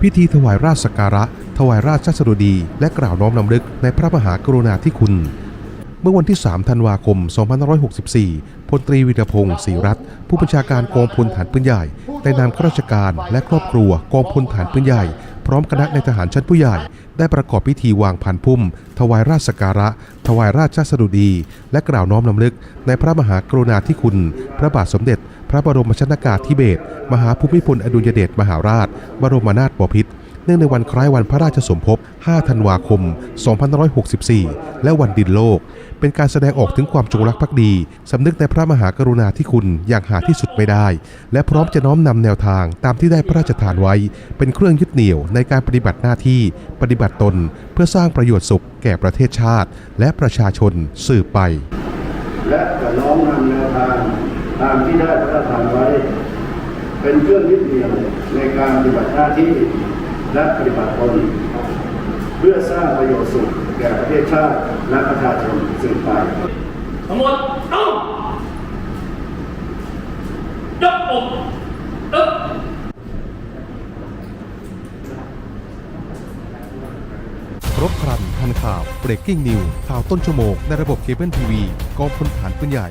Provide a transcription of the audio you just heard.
พิธีถวายราชสักการะ ถวายราชสดุดี และกล่าวน้อมนำลึกในพระมหากรุณาธิคุณ เมื่อวันที่ 3 ธันวาคม 2564 พลตรีวิรพงศ์ศรีรัตน์ผู้บัญชาการกองพลฐานปืนใหญ่ได้นำข้าราชการและครอบครัวกองพลฐานปืนใหญ่ พร้อมคณะในทหารชั้นผู้ใหญ่ ได้ประกอบพิธีวางพันพุ่ม ถวายราชสักการะ ถวายราชสดุดี และกล่าวน้อมนำลึกในพระมหากรุณาธิคุณ พระบาทสมเด็จ พระบรมชนากาธิเบศมหาภูมิพลอดุลยเดชมหาราช บรมนาถบพิตรเนื่องในวันคล้ายวันพระราชสมภพ 5 ธันวาคม 2564 และวันดินโลก เป็นการแสดงออกถึงความจงรักภักดี สำนึกในพระมหากรุณาธิคุณอย่างหาที่สุดไม่ได้ และพร้อมจะน้อมนำแนวทางตามที่ได้พระราชทานไว้ เป็นเครื่องยึดเหนี่ยวในการปฏิบัติหน้าที่ ปฏิบัติตน เพื่อสร้างประโยชน์สุขแก่ประเทศชาติ และประชาชนสืบไป และจะน้อมนำแนวทาง ตามที่ได้พระราชทานไว้ เป็นเครื่องยึดเหนี่ยวในการปฏิบัติหน้าที่และปฏิบัติตนเพื่อสร้างประโยชน์สุขแก่ประเทศชาติและประชาชนสืบไปทั้งหมดต้องยกอกตึ๊บครบครันทันข่าว breaking news ข่าวต้นชั่วโมงในระบบเคเบิลทีวีกองพลฐานปืนใหญ่